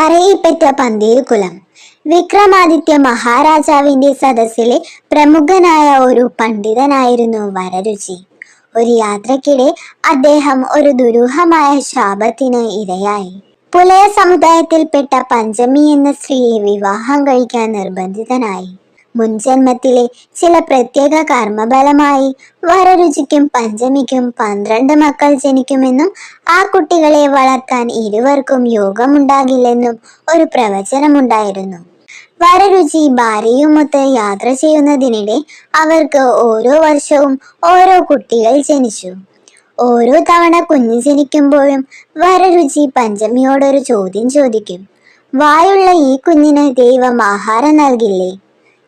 പറയിപ്പറ്റ പന്തീരുകുലം വിക്രമാദിത്യ മഹാരാജാവിന്റെ സദസ്സിലെ പ്രമുഖനായ ഒരു പണ്ഡിതനായിരുന്നു വരരുചി. ഒരു യാത്രക്കിടെ അദ്ദേഹം ഒരു ദുരൂഹമായ ശാപത്തിന് ഇരയായി. പുലയ സമുദായത്തിൽപ്പെട്ട പഞ്ചമി എന്ന സ്ത്രീയെ വിവാഹം കഴിക്കാൻ നിർബന്ധിതനായി. മുൻജന്മത്തിലെ ചില പ്രത്യേക കർമ്മബലമായി വരരുചിക്കും പഞ്ചമിക്കും പന്ത്രണ്ട് മക്കൾ ജനിക്കുമെന്നും ആ കുട്ടികളെ വളർത്താൻ ഇരുവർക്കും യോഗമുണ്ടാകില്ലെന്നും ഒരു പ്രവചനമുണ്ടായിരുന്നു. വരരുചി ഭാര്യയുമൊത്ത് യാത്ര ചെയ്യുന്നതിനിടെ അവർക്ക് ഓരോ വർഷവും ഓരോ കുട്ടികൾ ജനിച്ചു. ഓരോ തവണ കുഞ്ഞ് ജനിക്കുമ്പോഴും വരരുചി പഞ്ചമിയോടൊരു ചോദ്യം ചോദിക്കും. വായുള്ള ഈ കുഞ്ഞിന് ദൈവം ആഹാരം നൽകില്ലേ?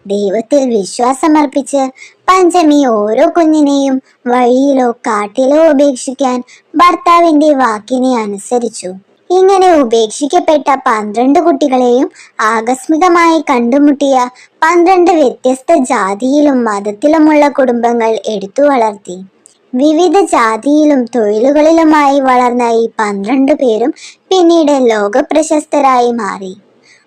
ദൈവത്തിൽ വിശ്വാസമർപ്പിച്ച് പഞ്ചമി ഓരോ കുഞ്ഞിനെയും വഴിയിലോ കാട്ടിലോ ഉപേക്ഷിക്കാൻ ഭർത്താവിന്റെ വാക്കിനെ അനുസരിച്ചു. ഇങ്ങനെ ഉപേക്ഷിക്കപ്പെട്ട പന്ത്രണ്ട് കുട്ടികളെയും ആകസ്മികമായി കണ്ടുമുട്ടിയ പന്ത്രണ്ട് വ്യത്യസ്ത ജാതിയിലും മതത്തിലുമുള്ള കുടുംബങ്ങൾ എടുത്തു വളർത്തി. വിവിധ ജാതിയിലും തൊഴിലുകളിലുമായി വളർന്ന ഈ പന്ത്രണ്ട് പേരും പിന്നീട് ലോകപ്രശസ്തരായി മാറി.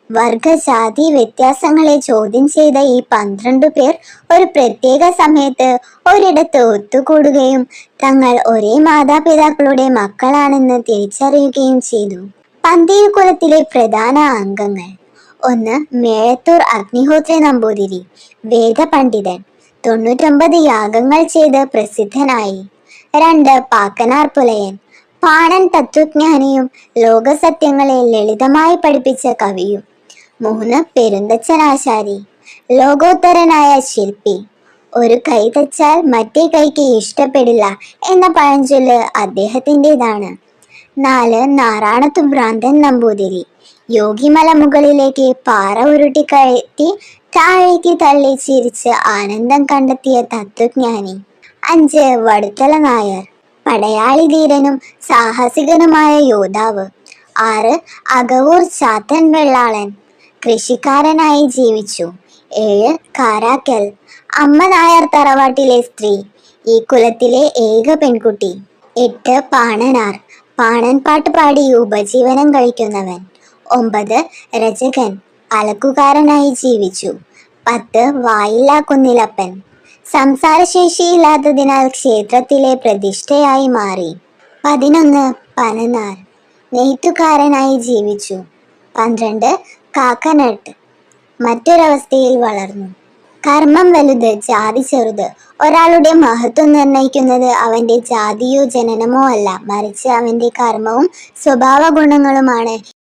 വർഗജാതി വ്യത്യാസങ്ങളെ ചോദ്യം ചെയ്ത ഈ പന്ത്രണ്ട് പേർ ഒരു പ്രത്യേക സമയത്ത് ഒരിടത്ത് ഒത്തുകൂടുകയും തങ്ങൾ ഒരേ മാതാപിതാക്കളുടെ മക്കളാണെന്ന് തിരിച്ചറിയുകയും ചെയ്തു. പന്തീർ കുലത്തിലെ പ്രധാന അംഗങ്ങൾ. ഒന്ന് മേഴത്തൂർ അഗ്നിഹോത്രി നമ്പൂതിരി വേദപണ്ഡിതൻ. തൊണ്ണൂറ്റൊമ്പത് യാഗങ്ങൾ ചെയ്ത് പ്രസിദ്ധനായി. രണ്ട് പാക്കനാർ പുലയൻ പാണൻ തത്വജ്ഞാനിയും ലോകസത്യങ്ങളെ ലളിതമായി പഠിപ്പിച്ച കവിയും. മൂന്ന് പെരുന്തച്ചനാശാരി ലോകോത്തരനായ ശില്പി. ഒരു കൈ തച്ചാൽ മറ്റേ കൈക്ക് ഇഷ്ടപ്പെടില്ല എന്ന പഴഞ്ചൊല്ല് അദ്ദേഹത്തിന്റെതാണ്. നാല് നാറാണത്തു ഭ്രാന്തൻ നമ്പൂതിരി. യോഗിമല മുകളിലേക്ക് പാറ ഉരുട്ടി കയറ്റി താഴേക്ക് തള്ളി ചിരിച്ച് ആനന്ദം കണ്ടെത്തിയ തത്വജ്ഞാനി അഞ്ച് വടുത്തല നായർ. പടയാളി ധീരനും സാഹസികനുമായ യോദ്ധാവ്. ആറ് അകവൂർ ചാത്തൻ വെള്ളാളൻ. കൃഷിക്കാരനായി ജീവിച്ചു. ഏഴ് കാരാക്കൽ. അമ്മ നായർ തറവാട്ടിലെ സ്ത്രീ. ഈ കുലത്തിലെ ഏക പെൺകുട്ടി. എട്ട് പാണനാർ. പാണൻ പാട്ട് പാടി ഉപജീവനം കഴിക്കുന്നവൻ. ഒമ്പത് രചകൻ അലക്കുകാരനായി ജീവിച്ചു. പത്ത് വായില്ലാ കുന്നിലപ്പൻ സംസാരശേഷിയില്ലാത്തതിനാൽ ക്ഷേത്രത്തിലെ പ്രതിഷ്ഠയായി മാറി. പതിനൊന്ന് പനനാർ. നെയ്ത്തുകാരനായി ജീവിച്ചു. പന്ത്രണ്ട് കാക്കനട്ട് മറ്റൊരവസ്ഥയിൽ വളർന്നു. കർമ്മം വലുത് ജാതി ചെറുത്. ഒരാളുടെ മഹത്വം നിർണയിക്കുന്നത് അവന്റെ ജാതിയോ ജനനമോ അല്ല. മറിച്ച് അവന്റെ കർമ്മവും സ്വഭാവ ഗുണങ്ങളുമാണ്